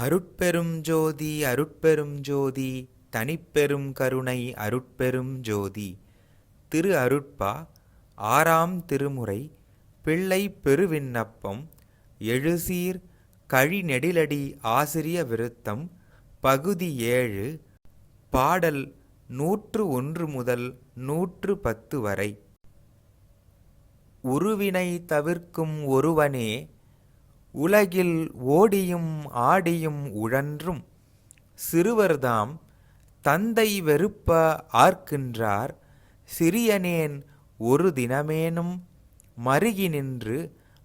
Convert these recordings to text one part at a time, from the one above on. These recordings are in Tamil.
அருட்பெரும் ஜோதி அருட்பெரும் ஜோதி தனிப்பெரும் கருணை அருட்பெரும் ஜோதி. திரு அருட்பா ஆறாம் திருமுறை பிள்ளை பெருவிண்ணப்பம் எழுசீர் கழிநெடிலடி ஆசிரிய விருத்தம் பகுதி ஏழு பாடல் நூற்று ஒன்று முதல் நூற்று பத்து வரை. உருவினை தவிர்க்கும் ஒருவனே உலகில் ஓடியும் ஆடியும் உழன்றும் சிறுவர்தாம் தந்தை வெறுப்ப ஆர்க்கின்றார் சிறியனேன் ஒரு தினமேனும் மருகி நின்று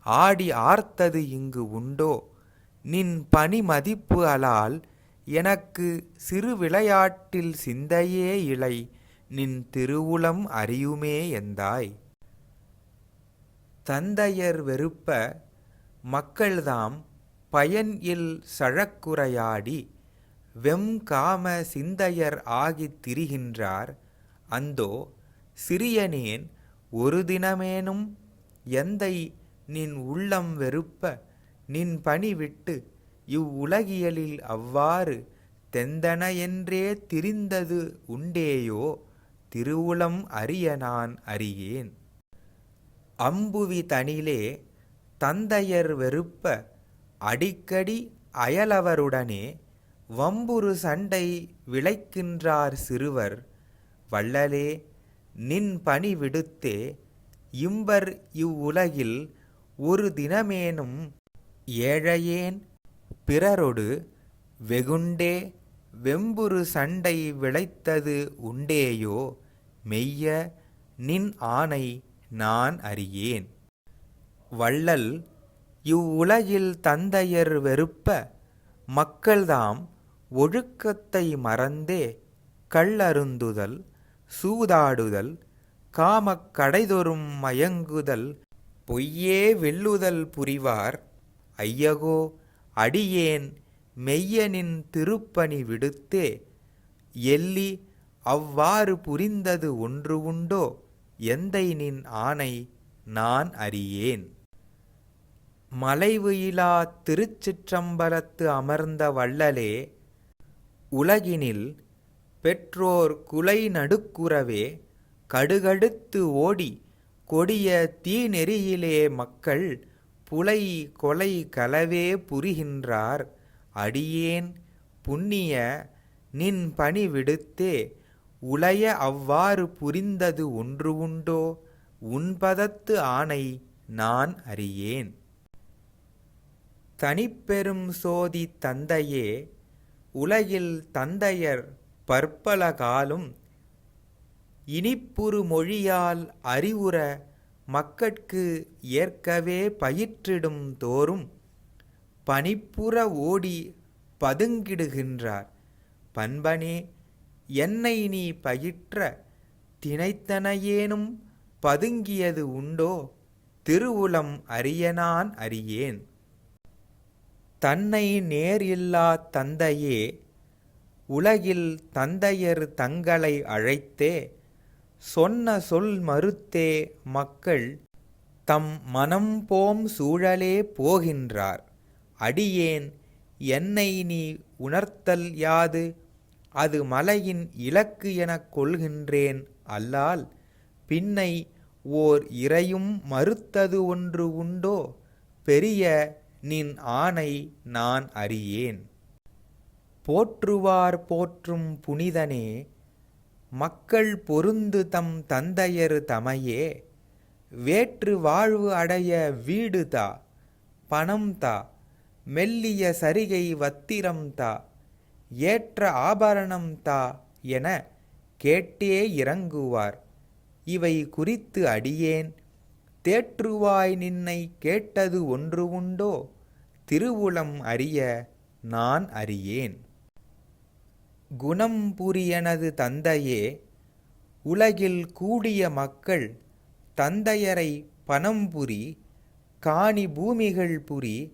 ஆடி ஆர்த்தது இங்கு உண்டோ? நின் பணி மதிப்பு அலால் எனக்கு சிறு விளையாட்டில் சிந்தையே இலை நின் திருவுளம் அறியுமே எந்தாய்? தந்தையர் வெறுப்ப மக்கள்தாம் பயன் இல் சழக்குரையாடி வெம் காம சிந்தையர் ஆகித் திரிகின்றார். அந்தோ சிறியனேன் ஒரு தினமேனும் எந்தை நின் உள்ளம் வெறுப்ப நின் பணி விட்டு இவ்வுலகியலில் அவ்வாறு தெந்தன என்றே திரிந்தது உண்டேயோ திருவுளம் அறிய நான் அறியேன். அம்புவி தனிலே தந்தையர் வெறுப்ப அடிக்கடி அயலவருடனே வம்புரு சண்டை விளைக்கின்றார் சிறுவர். வள்ளலே நின் பணி விடுத்தே இம்பர் இவ்வுலகில் ஒரு தினமேனும் ஏழையேன். பிறரொடு வெகுண்டே வெம்புரு சண்டை விளைத்தது உண்டேயோ மெய்ய நின் ஆணை நான் அறியேன். வள்ளல் இவ்வுலகில் தந்தையர் வெறுப்ப மக்கள்தாம் ஒழுக்கத்தை மறந்தே கள்ளருந்துதல் சூதாடுதல் காமக் கடைதொறும் மயங்குதல் பொய்யே வெல்லுதல் புரிவார். ஐயகோ அடியேன் மெய்யனின் திருப்பணி விடுத்தே எல்லி அவ்வாறு புரிந்தது ஒன்று உண்டோ? எந்தை நின் ஆணை நான் அறியேன். மலைவுயிலா திருச்சிற்றம்பலத்து அமர்ந்த வள்ளலே உலகினில் பெற்றோர் குலை நடுக்குறவே கடுகடுத்து ஓடி கொடிய தீநெறியிலே மக்கள் புலை கொலை கலவே புரிகின்றார். அடியேன் புண்ணிய நின் பணி விடுத்தே உலைய அவ்வாறு புரிந்தது ஒன்று உண்டோ? உன்பதத்து ஆணை நான் அறியேன். தனிப்பெரும் சோதி தந்தையே உலகில் தந்தையர் பற்பல காலும் இனிப்புறு மொழியால் அறிவுற மக்கட்கு ஏற்கவே பயிற்றிடும் தோறும் பனிப்புற ஓடி பதுங்கிடுகின்றார். பண்பனே என்னை நீ பயிற்ற தினைத்தனையேனும் பதுங்கியது உண்டோ? திருவுளம் அறியனான் அறியேன். தன்னை நேர் இல்லா தந்தையே உலகில் தந்தையர் தங்களை அழைத்தே சொன்ன சொல் மறுத்தே மக்கள் தம் மனம் போம் சூழலே போகின்றார். அடியேன் என்னை நீ உணர்த்தல் யாது? அது மலையின் இலக்கு எனக் கொள்கின்றேன் அல்லால் பின்னை ஓர் இறையும் மறுத்தது ஒன்று உண்டோ? பெரிய நின் ஆணை நான் அறியேன். போற்றுவார் போற்றும் புனிதனே மக்கள் பொருந்து தம் தந்தையர் தமையே வேற்று வாழ்வு அடைய வீடு தா பணம் தா மெல்லிய சரிகை வத்திரம் தா ஏற்ற ஆபரணம் தா என கேட்டே இறங்குவார். இவை குறித்து அடியேன். தேற்றுவாய் நின்னை கேட்டது ஒன்று உண்டோ? திருவுளம் அறிய நான் அறியேன். குணம் புரியனது தந்தையே உலகில் கூடிய மக்கள் தந்தையரை பணம் புரி காணி பூமிகள் புரி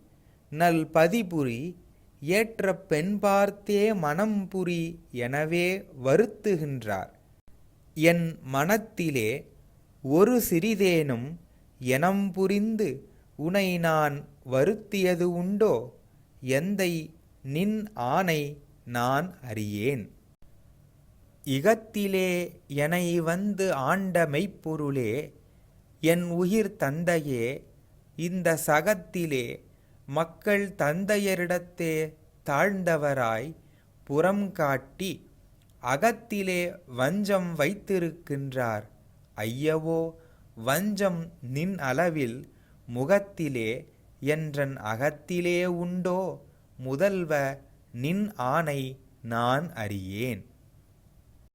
நல் பதிபுரி ஏற்ற பெண் பார்த்தே மனம் புரி எனவே வருத்துகின்றார். என் மனத்திலே ஒரு சிறிதேனும் எனம் புரிந்து உனை நான் வருத்தியது உண்டோ? எந்தை நின் ஆணை நான் அறியேன். இகத்திலே எனை வந்து ஆண்ட மெய்ப்பொருளே என் உயிர் தந்தையே இந்த சகத்திலே மக்கள் தந்தையரிடத்தே தாழ்ந்தவராய் புறம் காட்டி அகத்திலே வஞ்சம் வைத்திருக்கின்றார். ஐயவோ வஞ்சம் நின் அளவில் முகத்திலே என்றன் அகத்திலே உண்டோ? முதல்வ நின் ஆணை நான் அறியேன்.